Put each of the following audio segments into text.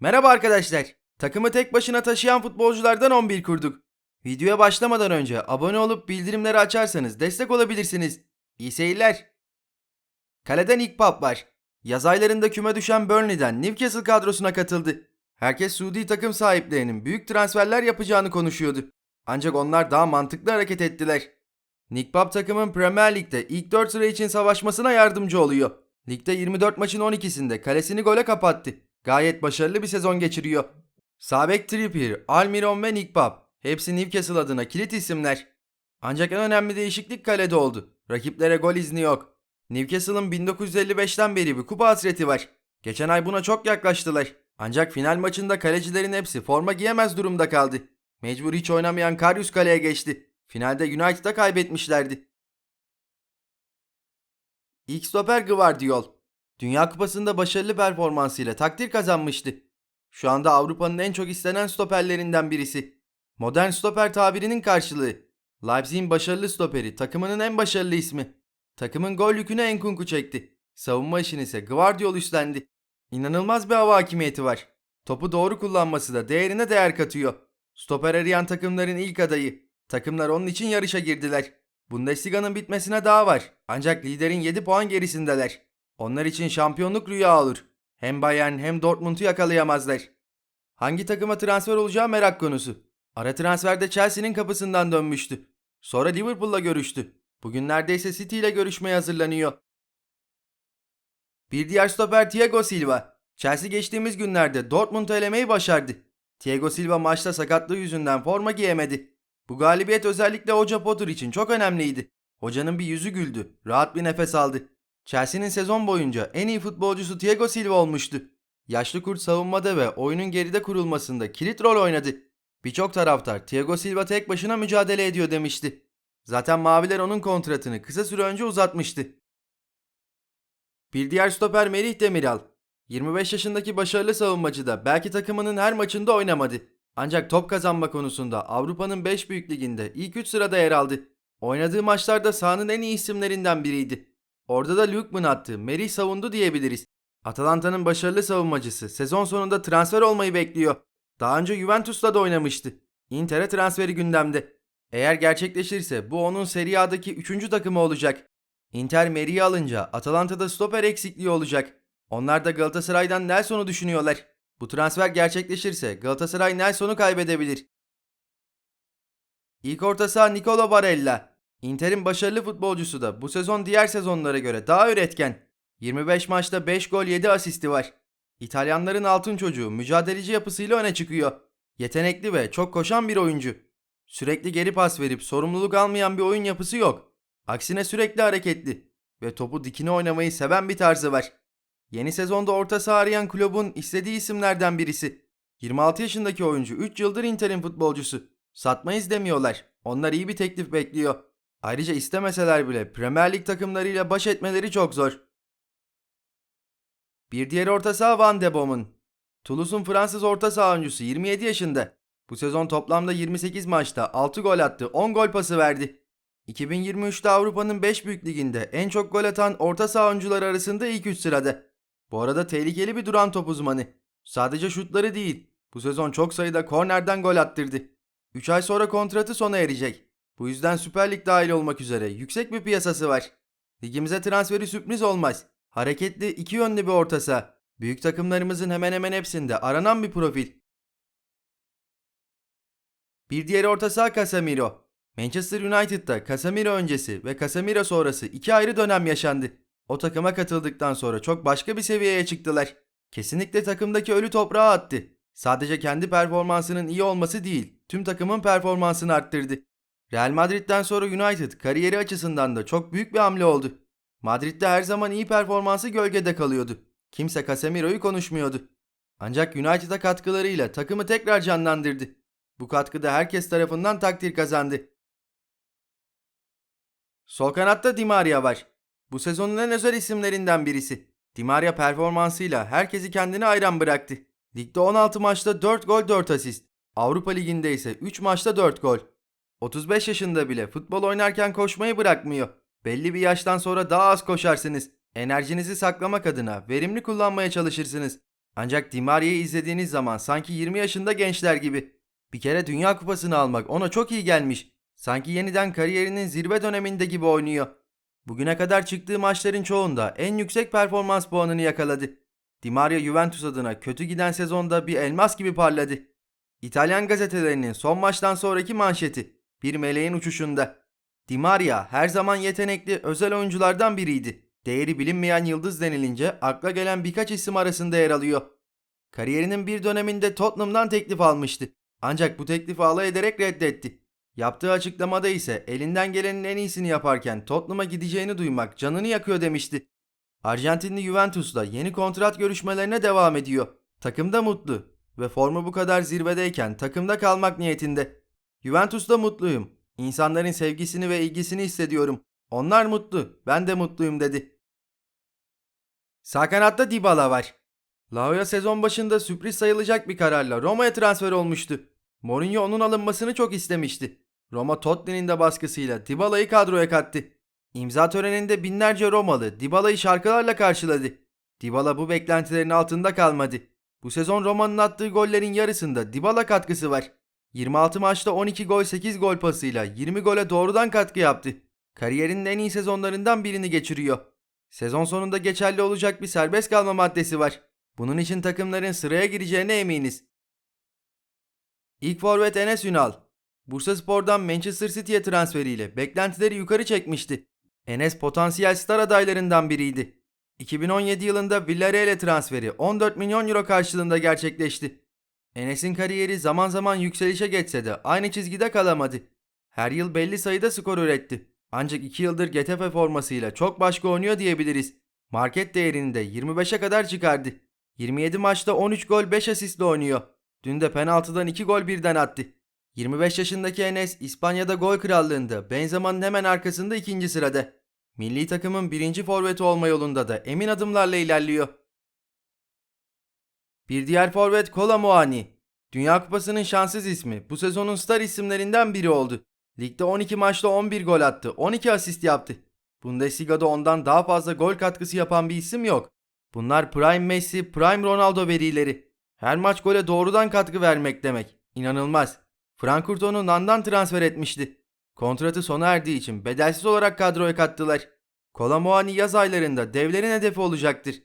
Merhaba arkadaşlar. Takımı tek başına taşıyan futbolculardan 11 kurduk. Videoya başlamadan önce abone olup bildirimleri açarsanız destek olabilirsiniz. İyi seyirler. Kaleden ilk pap var. Yaz aylarında küme düşen Burnley'den Newcastle kadrosuna katıldı. Herkes Suudi takım sahiplerinin büyük transferler yapacağını konuşuyordu. Ancak onlar daha mantıklı hareket ettiler. Nick Pop takımın Premier Lig'de ilk 4 sıra için savaşmasına yardımcı oluyor. Ligde 24 maçın 12'sinde kalesini gole kapattı. Gayet başarılı bir sezon geçiriyor. Sabek Trippier, Almiron ve Nick Pop hepsi Newcastle adına kilit isimler. Ancak en önemli değişiklik kalede oldu. Rakiplere gol izni yok. Newcastle'ın 1955'ten beri bir kupa hasreti var. Geçen ay buna çok yaklaştılar. Ancak final maçında kalecilerin hepsi forma giyemez durumda kaldı. Mecbur hiç oynamayan Karius kaleye geçti. Finalde United'a kaybetmişlerdi. İlk stoper Gvardiol. Dünya Kupası'nda başarılı performansıyla takdir kazanmıştı. Şu anda Avrupa'nın en çok istenen stoperlerinden birisi. Modern stoper tabirinin karşılığı. Leipzig'in başarılı stoperi, takımının en başarılı ismi. Takımın gol yükünü Enkunku çekti. Savunma işini ise Gvardiol üstlendi. İnanılmaz bir hava hakimiyeti var. Topu doğru kullanması da değerine değer katıyor. Stoper arayan takımların ilk adayı. Takımlar onun için yarışa girdiler. Bundesliga'nın bitmesine daha var. Ancak liderin 7 puan gerisindeler. Onlar için şampiyonluk rüya olur. Hem Bayern hem Dortmund'u yakalayamazlar. Hangi takıma transfer olacağı merak konusu. Ara transferde Chelsea'nin kapısından dönmüştü. Sonra Liverpool'la görüştü. Bugün neredeyse City ile görüşmeye hazırlanıyor. Bir diğer stoper Thiago Silva. Chelsea geçtiğimiz günlerde Dortmund'u elemeyi başardı. Thiago Silva maçta sakatlığı yüzünden forma giyemedi. Bu galibiyet özellikle Hoca Potter için çok önemliydi. Hocanın bir yüzü güldü, rahat bir nefes aldı. Chelsea'nin sezon boyunca en iyi futbolcusu Thiago Silva olmuştu. Yaşlı kurt savunmada ve oyunun geride kurulmasında kilit rol oynadı. Birçok taraftar Thiago Silva tek başına mücadele ediyor demişti. Zaten Maviler onun kontratını kısa süre önce uzatmıştı. Bir diğer stoper Merih Demiral. 25 yaşındaki başarılı savunmacı da belki takımının her maçında oynamadı. Ancak top kazanma konusunda Avrupa'nın 5 büyük liginde ilk 3 sırada yer aldı. Oynadığı maçlarda sahanın en iyi isimlerinden biriydi. Orada da Lukman attı, Merih savundu diyebiliriz. Atalanta'nın başarılı savunmacısı sezon sonunda transfer olmayı bekliyor. Daha önce Juventus'la da oynamıştı. Inter'e transferi gündemde. Eğer gerçekleşirse bu onun Serie A'daki 3. takımı olacak. Inter Meri'yi alınca Atalanta'da stoper eksikliği olacak. Onlar da Galatasaray'dan Nelson'u düşünüyorlar. Bu transfer gerçekleşirse Galatasaray Nelson'u kaybedebilir. İlk orta saha Nicola Barella. Inter'in başarılı futbolcusu da bu sezon diğer sezonlara göre daha üretken. 25 maçta 5 gol 7 asisti var. İtalyanların altın çocuğu mücadeleci yapısıyla öne çıkıyor. Yetenekli ve çok koşan bir oyuncu. Sürekli geri pas verip sorumluluk almayan bir oyun yapısı yok. Aksine sürekli hareketli ve topu dikine oynamayı seven bir tarzı var. Yeni sezonda orta saha arayan kulübün istediği isimlerden birisi. 26 yaşındaki oyuncu 3 yıldır Inter'in futbolcusu. Satmayız demiyorlar. Onlar iyi bir teklif bekliyor. Ayrıca istemeseler bile Premier Lig takımlarıyla baş etmeleri çok zor. Bir diğer orta saha Van de Boom'un. Toulouse'un Fransız orta saha oyuncusu 27 yaşında. Bu sezon toplamda 28 maçta 6 gol attı, 10 gol pası verdi. 2023'te Avrupa'nın 5 büyük liginde en çok gol atan orta saha oyuncuları arasında ilk 3 sırada. Bu arada tehlikeli bir duran top uzmanı. Sadece şutları değil, bu sezon çok sayıda kornerden gol attırdı. 3 ay sonra kontratı sona erecek. Bu yüzden Süper Lig dahil olmak üzere yüksek bir piyasası var. Ligimize transferi sürpriz olmaz. Hareketli, iki yönlü bir orta saha. Büyük takımlarımızın hemen hemen hepsinde aranan bir profil. Bir diğer orta saha Casemiro. Manchester United'da Casemiro öncesi ve Casemiro sonrası iki ayrı dönem yaşandı. O takıma katıldıktan sonra çok başka bir seviyeye çıktılar. Kesinlikle takımdaki ölü toprağa attı. Sadece kendi performansının iyi olması değil, tüm takımın performansını arttırdı. Real Madrid'den sonra United kariyeri açısından da çok büyük bir hamle oldu. Madrid'de her zaman iyi performansı gölgede kalıyordu. Kimse Casemiro'yu konuşmuyordu. Ancak United'a katkılarıyla takımı tekrar canlandırdı. Bu katkıda herkes tarafından takdir kazandı. Sol kanatta Di Maria var. Bu sezonun en özel isimlerinden birisi. Di Maria performansıyla herkesi kendine hayran bıraktı. Ligde 16 maçta 4 gol 4 asist. Avrupa Ligi'nde ise 3 maçta 4 gol. 35 yaşında bile futbol oynarken koşmayı bırakmıyor. Belli bir yaştan sonra daha az koşarsınız. Enerjinizi saklamak adına verimli kullanmaya çalışırsınız. Ancak Di Maria'yı izlediğiniz zaman sanki 20 yaşında gençler gibi. Bir kere Dünya Kupası'nı almak ona çok iyi gelmiş. Sanki yeniden kariyerinin zirve döneminde gibi oynuyor. Bugüne kadar çıktığı maçların çoğunda en yüksek performans puanını yakaladı. Di Maria Juventus adına kötü giden sezonda bir elmas gibi parladı. İtalyan gazetelerinin son maçtan sonraki manşeti bir meleğin uçuşunda. Di Maria her zaman yetenekli özel oyunculardan biriydi. Değeri bilinmeyen yıldız denilince akla gelen birkaç isim arasında yer alıyor. Kariyerinin bir döneminde Tottenham'dan teklif almıştı. Ancak bu teklifi alay ederek reddetti. Yaptığı açıklamada ise elinden gelenin en iyisini yaparken Tottenham'a gideceğini duymak canını yakıyor demişti. Arjantinli Juventus'la yeni kontrat görüşmelerine devam ediyor. Takımda mutlu ve formu bu kadar zirvedeyken takımda kalmak niyetinde. Juventus'ta mutluyum. İnsanların sevgisini ve ilgisini hissediyorum. Onlar mutlu, ben de mutluyum dedi. Sağ kanatta Dybala var. Laoya sezon başında sürpriz sayılacak bir kararla Roma'ya transfer olmuştu. Mourinho onun alınmasını çok istemişti. Roma Tottenham'in de baskısıyla Dybala'yı kadroya kattı. İmza töreninde binlerce Romalı Dybala'yı şarkılarla karşıladı. Dybala bu beklentilerin altında kalmadı. Bu sezon Roma'nın attığı gollerin yarısında Dybala katkısı var. 26 maçta 12 gol 8 gol pasıyla 20 gole doğrudan katkı yaptı. Kariyerinin en iyi sezonlarından birini geçiriyor. Sezon sonunda geçerli olacak bir serbest kalma maddesi var. Bunun için takımların sıraya gireceğine eminiz. İlk forvet Enes Ünal. Bursa Spor'dan Manchester City'ye transferiyle beklentileri yukarı çekmişti. Enes potansiyel star adaylarından biriydi. 2017 yılında Villarreal'e transferi 14 milyon euro karşılığında gerçekleşti. Enes'in kariyeri zaman zaman yükselişe geçse de aynı çizgide kalamadı. Her yıl belli sayıda skor üretti. Ancak 2 yıldır Getafe formasıyla çok başka oynuyor diyebiliriz. Market değerini de 25'e kadar çıkardı. 27 maçta 13 gol 5 asistle oynuyor. Dün de penaltıdan 2 gol birden attı. 25 yaşındaki Enes İspanya'da gol krallığında Benzema'nın hemen arkasında ikinci sırada. Milli takımın birinci forveti olma yolunda da emin adımlarla ilerliyor. Bir diğer forvet Kola Muani. Dünya Kupası'nın şanssız ismi bu sezonun star isimlerinden biri oldu. Ligde 12 maçta 11 gol attı, 12 asist yaptı. Bundesliga'da ondan daha fazla gol katkısı yapan bir isim yok. Bunlar Prime Messi, Prime Ronaldo verileri. Her maç gole doğrudan katkı vermek demek. İnanılmaz. Frankfurt onu Nan'dan transfer etmişti. Kontratı sona erdiği için bedelsiz olarak kadroya kattılar. Kolamuani yaz aylarında devlerin hedefi olacaktır.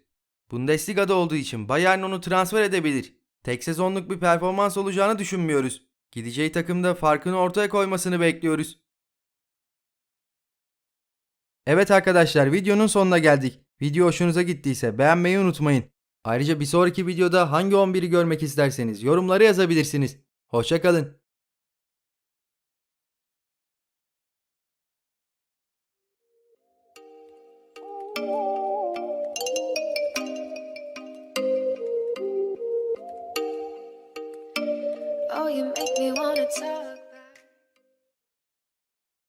Bundesliga'da olduğu için Bayern onu transfer edebilir. Tek sezonluk bir performans olacağını düşünmüyoruz. Gideceği takımda farkını ortaya koymasını bekliyoruz. Evet arkadaşlar videonun sonuna geldik. Video hoşunuza gittiyse beğenmeyi unutmayın. Ayrıca bir sonraki videoda hangi 11'i görmek isterseniz yorumlara yazabilirsiniz. Hoşçakalın.